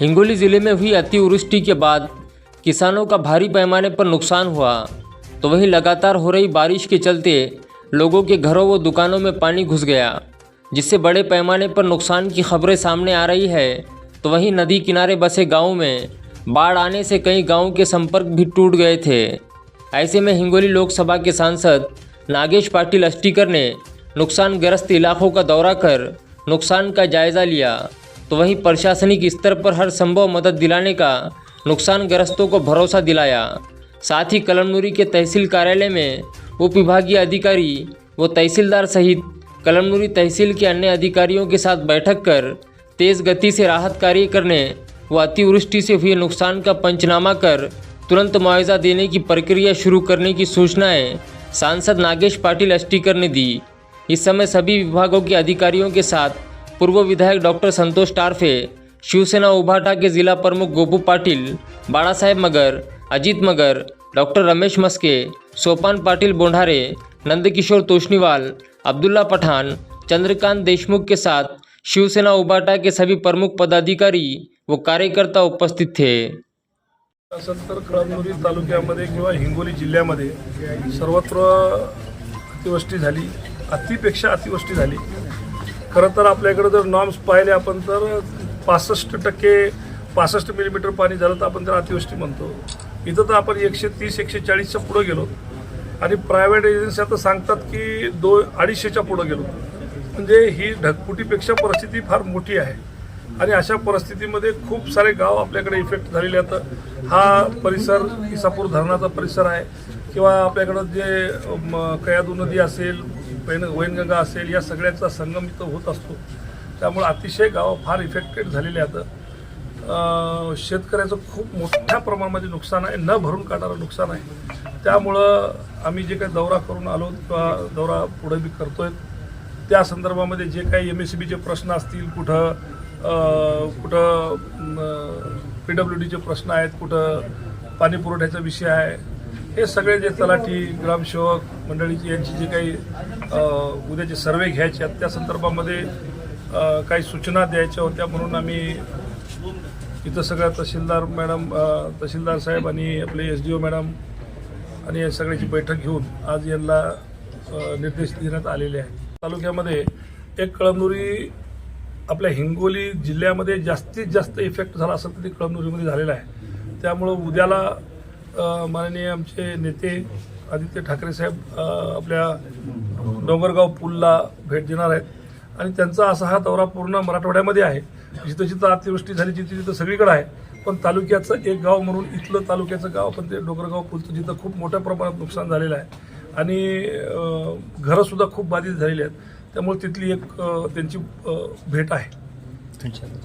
हिंगोली ज़िले में हुई अतिवृष्टि के बाद किसानों का भारी पैमाने पर नुकसान हुआ तो वहीं लगातार हो रही बारिश के चलते लोगों के घरों व दुकानों में पानी घुस गया, जिससे बड़े पैमाने पर नुकसान की खबरें सामने आ रही है। तो वहीं नदी किनारे बसे गाँव में बाढ़ आने से कई गाँवों के संपर्क भी टूट गए थे। ऐसे में हिंगोली लोकसभा के सांसद नागेश पाटिल अस्टीकर ने नुकसानग्रस्त इलाकों का दौरा कर नुकसान का जायजा लिया। तो वहीं प्रशासनिक स्तर पर हर संभव मदद दिलाने का नुकसानग्रस्तों को भरोसा दिलाया। साथ ही कलमनुरी के तहसील कार्यालय में उप विभागीय अधिकारी व तहसीलदार सहित कलमनुरी तहसील के अन्य अधिकारियों के साथ बैठक कर तेज गति से राहत कार्य करने व अतिवृष्टि से हुए नुकसान का पंचनामा कर तुरंत मुआवजा देने की प्रक्रिया शुरू करने की सूचनाएँ सांसद नागेश पाटिल अस्टीकर ने दी। इस समय सभी विभागों के अधिकारियों के साथ पूर्व विधायक डॉक्टर संतोष टारफे, शिवसेना उभाटा के जिला प्रमुख गोपू पाटिल बाळा साहेब मगर, अजित मगर, डॉक्टर रमेश मस्के, सोपान पाटिल बोंढारे, नंदकिशोर तोष्णीवाल, अब्दुल्ला पठान चंद्रकांत देशमुख के साथ शिवसेना उबाटा के सभी प्रमुख पदाधिकारी व कार्यकर्ता उपस्थित थे। असेल तर कळमनुरी तालुक्यामध्ये किंवा हिंगोली जिल्ह्यामध्ये सर्वत्र अतिवृष्टी झाली, अतिपेक्षा अतिवृष्टी झाली. खरं तर आपल्याकडे जर नॉर्म्स पाहिले आपण तर पासष्ट टक्के पासष्ट मिलीमीटर पाणी झालं तर आपण त्याला अतिवृष्टी म्हणतो. इथं तर आपण एकशे तीस एकशे चाळीसच्या पुढं गेलो. आणि प्रायव्हेट एजन्सी आता सांगतात की दो अडीचशेच्या पुढं गेलो. म्हणजे ही ढगफुटीपेक्षा परिस्थिती फार मोठी आहे. आणि अशा परिस्थितीमध्ये खूप सारे गाव आपल्याकडे इफेक्ट झालेले आहेत. हा परिसर इसापूर धरणाचा परिसर आहे. किंवा आपल्याकडं जे म, कयादू नदी असेल वैन वैनगंगा असेल या सगळ्याचा संगम इथं होत असतो. त्यामुळं अतिशय गावं फार इफेक्टेड झालेली आहेत. शेतकऱ्याचं खूप मोठ्या प्रमाणामध्ये नुकसान आहे. न भरून काढणारं नुकसान आहे. त्यामुळं आम्ही जे काही दौरा करून आलो किंवा दौरा पुढे बी करतोय त्या संदर्भामध्ये जे काही एम एस सी बीचे प्रश्न असतील कुठं कुठं पी डब्ल्यू डीचे प्रश्न आहेत कुठं पाणी पुरवठ्याचा विषय आहे हे सगळे जे तलाठी ग्रामसेवक मंडळीची यांची जे काही उद्याचे सर्वे घ्यायचे आहेत त्या संदर्भामध्ये काही सूचना द्यायच्या होत्या म्हणून आम्ही इथं सगळ्या तहसीलदार मॅडम तहसीलदार साहेब आणि आपले एस डी ओ मॅडम आणि या सगळ्याची बैठक घेऊन आज यांना निर्देश देण्यात आलेले आहेत. तालुक्यामध्ये एक कळमनुरी आपल्या हिंगोली जिल्ह्यामध्ये जास्तीत जास्त इफेक्ट झाला असेल तर ते कळमनुरीमध्ये झालेला आहे. त्यामुळं उद्याला माननीय आमचे नेते आदित्य ठाकरे साहेब आपल्या डोंगरगाव पुलला भेट देणार आहेत. आणि त्यांचा असा हा दौरा पूर्ण मराठवाड्यामध्ये आहे. जिथं जिथं अतिवृष्टी झाली जिथं जिथं सगळीकडे आहे. पण तालुक्याचं एक गाव म्हणून इथलं तालुक्याचं गाव आपण ते डोंगरगाव पुलचं जिथं खूप मोठ्या प्रमाणात नुकसान झालेलं आहे. आणि घरंसुद्धा खूप बाधित झालेली आहेत. त्यामुळे तिथली एक त्यांची भेट आहे.